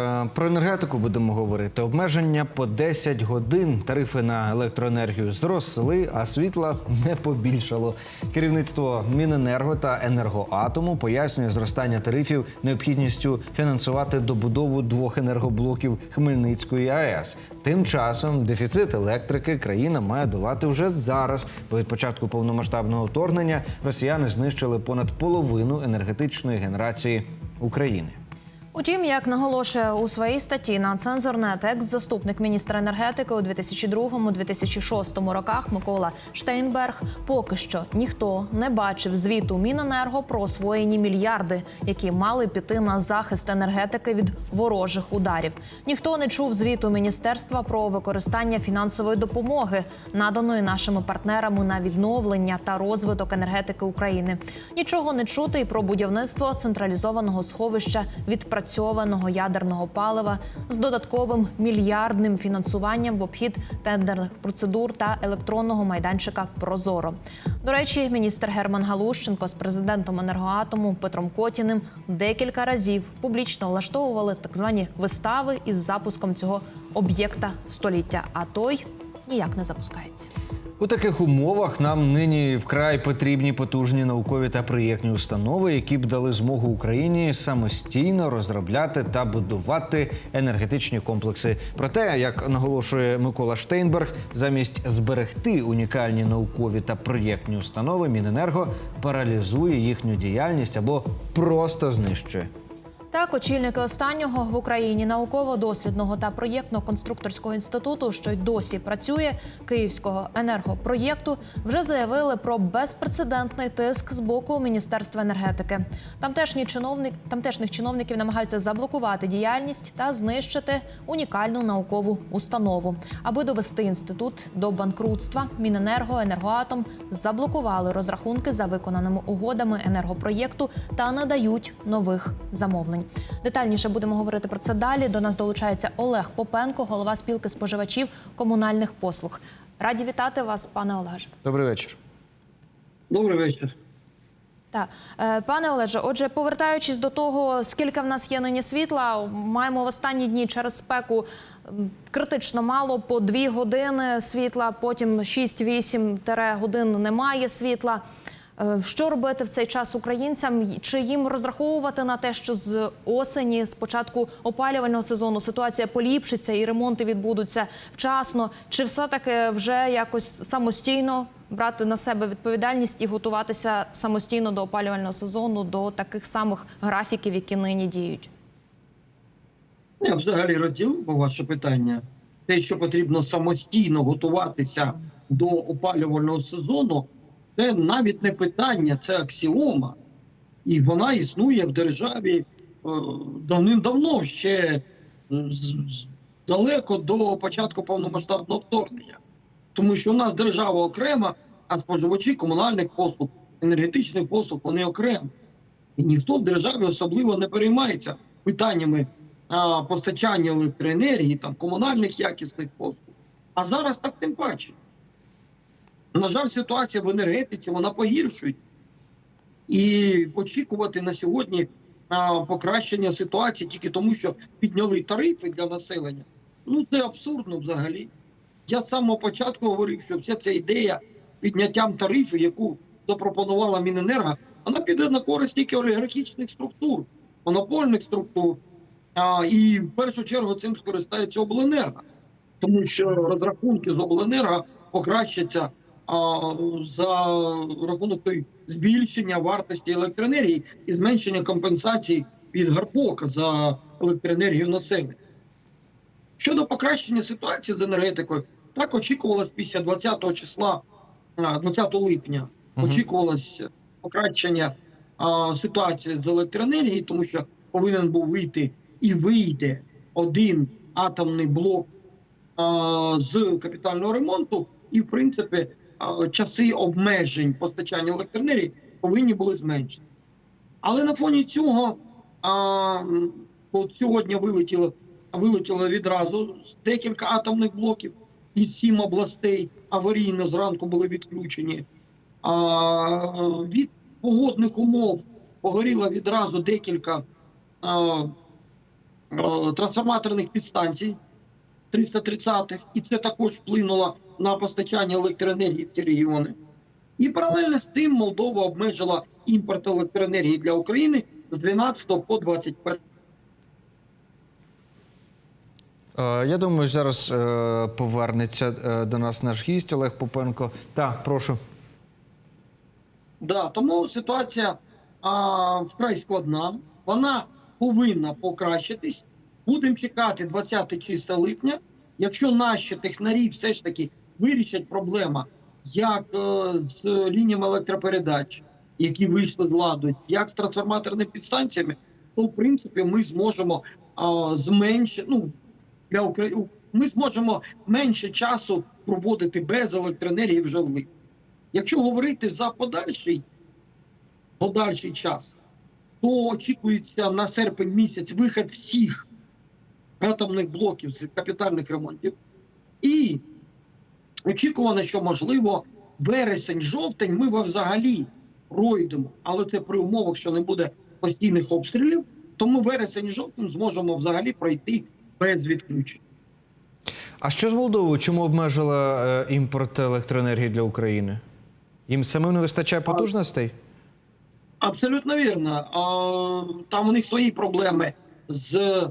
Е, Про енергетику будемо говорити. Обмеження по 10 годин. Тарифи на електроенергію зросли, а світла не побільшало. Керівництво Міненерго та енергоатому пояснює зростання тарифів необхідністю фінансувати добудову двох енергоблоків Хмельницької АЕС. Тим часом дефіцит електрики країна має долати вже зараз. Бо від початку повномасштабного вторгнення росіяни знищили понад половину енергетичної генерації України. Утім, як наголошує у своїй статті на цензорнет екс-заступник міністра енергетики у 2002-2006 роках Микола Штейнберг, поки що ніхто не бачив звіту Міненерго про освоєні мільярди, які мали піти на захист енергетики від ворожих ударів. Ніхто не чув звіту міністерства про використання фінансової допомоги, наданої нашими партнерами на відновлення та розвиток енергетики України. Нічого не чути і про будівництво централізованого сховища відпрацьованого ядерного палива з додатковим мільярдним фінансуванням в обхід тендерних процедур та електронного майданчика Прозоро. До речі, міністр Герман Галущенко з президентом енергоатому Петром Котіним декілька разів публічно влаштовували так звані вистави із запуском цього об'єкта століття. А той ніяк не запускається. У таких умовах нам нині вкрай потрібні потужні наукові та проєктні установи, які б дали змогу Україні самостійно розробляти та будувати енергетичні комплекси. Проте, як наголошує Микола Штейнберг, замість зберегти унікальні наукові та проєктні установи, Міненерго паралізує їхню діяльність або просто знищує. Так, очільники останнього в Україні науково-дослідного та проєктно-конструкторського інституту, що й досі працює київського енергопроєкту, вже заявили про безпрецедентний тиск з боку Міністерства енергетики. Тамтешні чиновник, тамтешніх чиновників намагаються заблокувати діяльність та знищити унікальну наукову установу. Аби довести інститут до банкрутства, Міненерго, енергоатом заблокували розрахунки за виконаними угодами енергопроєкту та надають нових замовлень. Детальніше будемо говорити про це далі. До нас долучається Олег Попенко, голова спілки споживачів комунальних послуг. Раді вітати вас, пане Олеже. Добрий вечір. Добрий вечір. Так, Е, пане Олеже, отже, повертаючись до того, скільки в нас є нині світла, маємо в останні дні через спеку критично мало по дві години світла, потім 6-8 годин немає світла. Е, Що робити в цей час українцям? Чи їм розраховувати на те, що з осені, з початку опалювального сезону, ситуація поліпшиться і ремонти відбудуться вчасно? Чи все таки вже якось самостійно брати на себе відповідальність і готуватися самостійно до опалювального сезону, до таких самих графіків, які нині діють? Я взагалі розділив би ваше питання. Те, що потрібно самостійно готуватися до опалювального сезону, це навіть не питання, це аксіома. І вона існує в державі е, давним-давно, ще далеко до початку повномасштабного вторгнення. Тому що у нас держава окрема, а споживачі комунальних послуг, енергетичних послуг вони окремо. І ніхто в державі особливо не переймається питаннями а, постачання електроенергії, там комунальних якісних послуг. А зараз так тим паче. На жаль, ситуація в енергетиці вона погіршує. І очікувати на сьогодні покращення ситуації тільки тому, що підняли тарифи для населення. Ну це абсурдно взагалі. Я з самого початку говорив, що вся ця ідея підняттям тарифів, яку запропонувала Міненерго, вона піде на користь тільки олігархічних структур, монопольних структур. А, і в першу чергу цим скористається обленерго, тому що розрахунки з обленерго покращаться за рахунок той збільшення вартості електроенергії і зменшення компенсацій від Гарпока за електроенергію населення. Щодо покращення ситуації з енергетикою, так очікувалось після 20 числа, 20 липня, Мгм. очікувалось покращення а, ситуації з електроенергією, тому що повинен був вийти і вийде один атомний блок а, з капітального ремонту, і в принципі часи обмежень постачання електроенергії повинні були зменшити. Але на фоні цього а, от сьогодні вилетіло, вилетіло відразу декілька атомних блоків і сім областей аварійно зранку були відключені. А, від погодних умов погоріло відразу декілька а, е, трансформаторних підстанцій 330-х, і це також вплинуло на постачання електроенергії в ці регіони. І паралельно з тим Молдова обмежила імпорт електроенергії для України з 12 по 21 Е, Я думаю, зараз е, повернеться е, до нас наш гість Олег Попенко. Так, прошу. Да, тому ситуація а, вкрай складна. Вона повинна покращитись. Будемо чекати 20 числа липня. Якщо наші технарі все ж таки вирішать проблему, як е, з лініями електропередач, які вийшли з ладу, як з трансформаторними підстанціями, то в принципі ми зможемо а, зменшити ну, для України. Ми зможемо менше часу проводити без електроенергії вже в липні. Якщо говорити за подальший, подальший час, то очікується на серпень місяць вихід всіх атомних блоків з капітальних ремонтів. І очікувано, що можливо вересень-жовтень ми взагалі пройдемо, але це при умовах, що не буде постійних обстрілів. Тому вересень-жовтень зможемо взагалі пройти без відключень. А що з Молдовою? Чому обмежила е, імпорт електроенергії для України? Їм самим не вистачає потужностей? Абсолютно вірно. Там у них свої проблеми з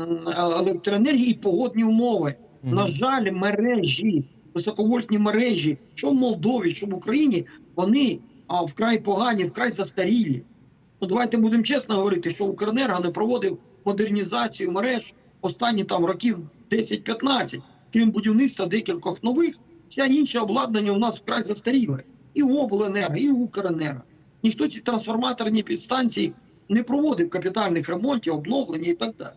м, електроенергією і погодні умови. Мгм. На жаль, мережі, високовольтні мережі, що в Молдові, що в Україні, вони а, вкрай погані, вкрай застарілі. Ну, давайте будемо чесно говорити, що Укренерго не проводив модернізацію мереж останні там років 10-15, крім будівництва декількох нових, вся інше обладнання у нас вкрай застаріле. І обленерго, і Укренерго. Ніхто ці трансформаторні підстанції не проводив капітальних ремонтів, обновлення і так далі.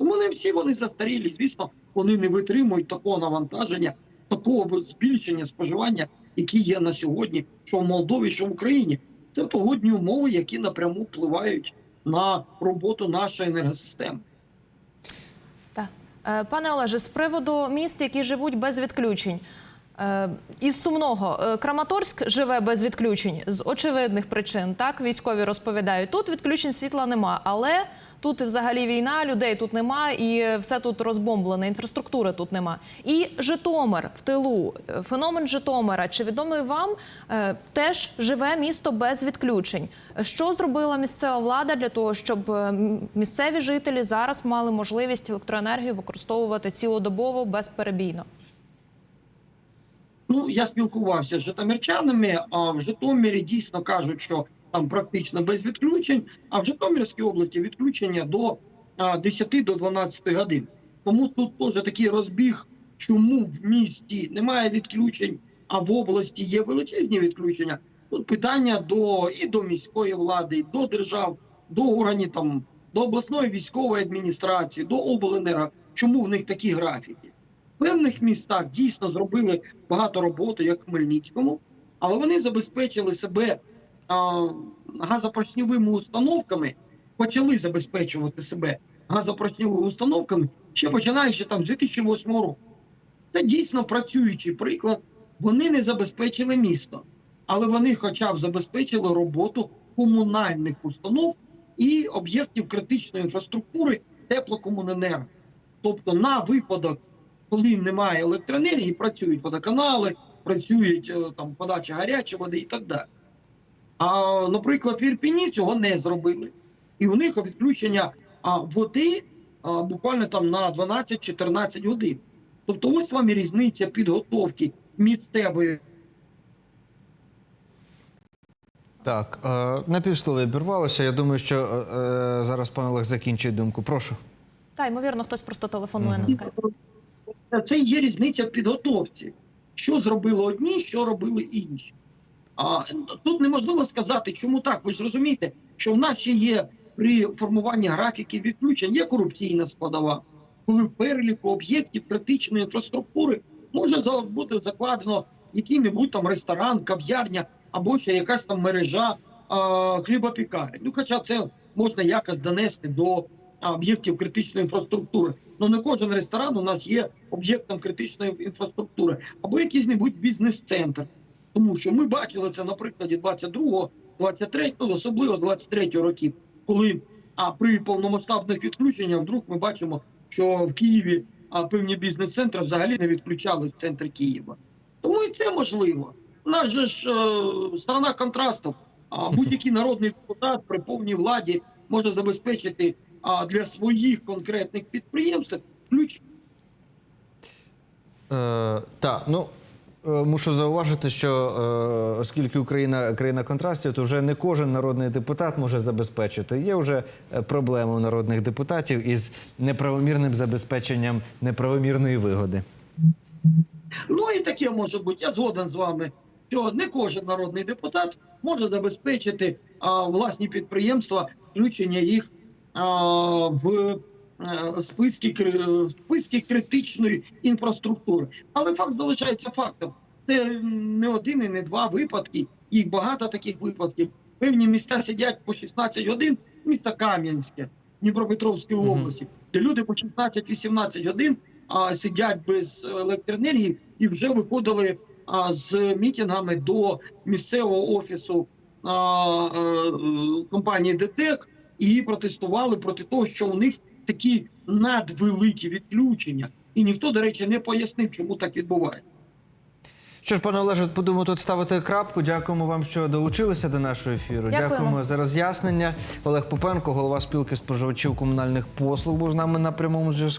Тому не всі вони застарілі. Звісно, вони не витримують такого навантаження, такого збільшення споживання, які є на сьогодні, що в Молдові, що в Україні. Це погодні умови, які напряму впливають на роботу нашої енергосистеми. Е, Пане Олеже, з приводу міст, які живуть без відключень. Е, Із сумного Е, Краматорськ живе без відключень з очевидних причин. Так військові розповідають. Тут відключень світла нема, але тут взагалі війна, людей тут нема, і все тут розбомблене. Інфраструктури тут нема. І Житомир в тилу. Феномен Житомира. Чи відомий вам е, теж живе місто без відключень? Що зробила місцева влада для того, щоб е, місцеві жителі зараз мали можливість електроенергію використовувати цілодобово безперебійно? Ну, я спілкувався з житомирчанами, а в Житомирі дійсно кажуть, що там практично без відключень, а в Житомирській області відключення до 10 до 12 годин. Тому тут теж такий розбіг, чому в місті немає відключень, а в області є величезні відключення. Тут питання до і до міської влади, і до держав, до органів там, до обласної військової адміністрації, до обленерго. Чому в них такі графіки? В певних містах дійсно зробили багато роботи, як в Хмельницькому, але вони забезпечили себе газопоршньовими установками, почали забезпечувати себе газопоршньовими установками ще починаючи там з 2008 року. Це дійсно працюючий приклад. Вони не забезпечили місто, але вони, хоча б забезпечили роботу комунальних установ і об'єктів критичної інфраструктури теплокомуненерго. Тобто, на випадок, коли немає електроенергії, працюють водоканали, працюють е, там подача гарячої води і так далі. А, наприклад, в Ірпіні цього не зробили. І у них відключення а, води а, буквально там на 12-14 годин. Тобто, ось вам і різниця підготовки місцевої Так, е, на півслові обірвалося. Я думаю, що е, е, зараз пан Олег закінчить думку. Прошу. Та ймовірно, хтось просто телефонує Мгм. на скайп. це є різниця в підготовці. Що зробили одні, що робили інші. А тут неможливо сказати, чому так. Ви ж розумієте, що в нас ще є при формуванні графіків відключень є корупційна складова, коли в переліку об'єктів критичної інфраструктури може бути закладено який-небудь там ресторан, кав'ярня або ще якась там мережа а, хлібопікарень. Ну, хоча це можна якось донести до об'єктів критичної інфраструктури. Ну не кожен ресторан у нас є об'єктом критичної інфраструктури, або якийсь небудь бізнес-центр. Тому що ми бачили це на прикладі 22-го, 23-го, ну, особливо 23-го років, коли А при повномасштабних відключеннях вдруг ми бачимо, що в Києві а, певні бізнес-центри взагалі не відключали в центрі Києва. Тому і це можливо. У нас же ж е, страна контрастів. А будь-який народний депутат при повній владі може забезпечити а, для своїх конкретних підприємств ключ Е, так, ну. Е, Мушу зауважити, що е, оскільки Україна країна контрастів, то вже не кожен народний депутат може забезпечити. Є вже е, проблема у народних депутатів із неправомірним забезпеченням неправомірної вигоди. Ну і таке може бути. Я згоден з вами, що не кожен народний депутат може забезпечити а, власні підприємства, включення їх а, в списки, кри- списки критичної інфраструктури. Але факт залишається фактом. Це не один і не два випадки. Їх багато таких випадків. Певні міста сидять по 16 годин, місто Кам'янське, Дніпропетровської області, де люди по 16-18 годин а, сидять без електроенергії і вже виходили а, з мітингами до місцевого офісу а, е, компанії ДТЕК і протестували проти того, що у них такі надвеликі відключення. І ніхто, до речі, не пояснив, чому так відбувається. Що ж, пане Олеже, будемо тут ставити крапку. Дякуємо вам, що долучилися до нашого ефіру. Дякуємо. за роз'яснення. Олег Попенко, голова спілки споживачів комунальних послуг, був з нами на прямому зв'язку.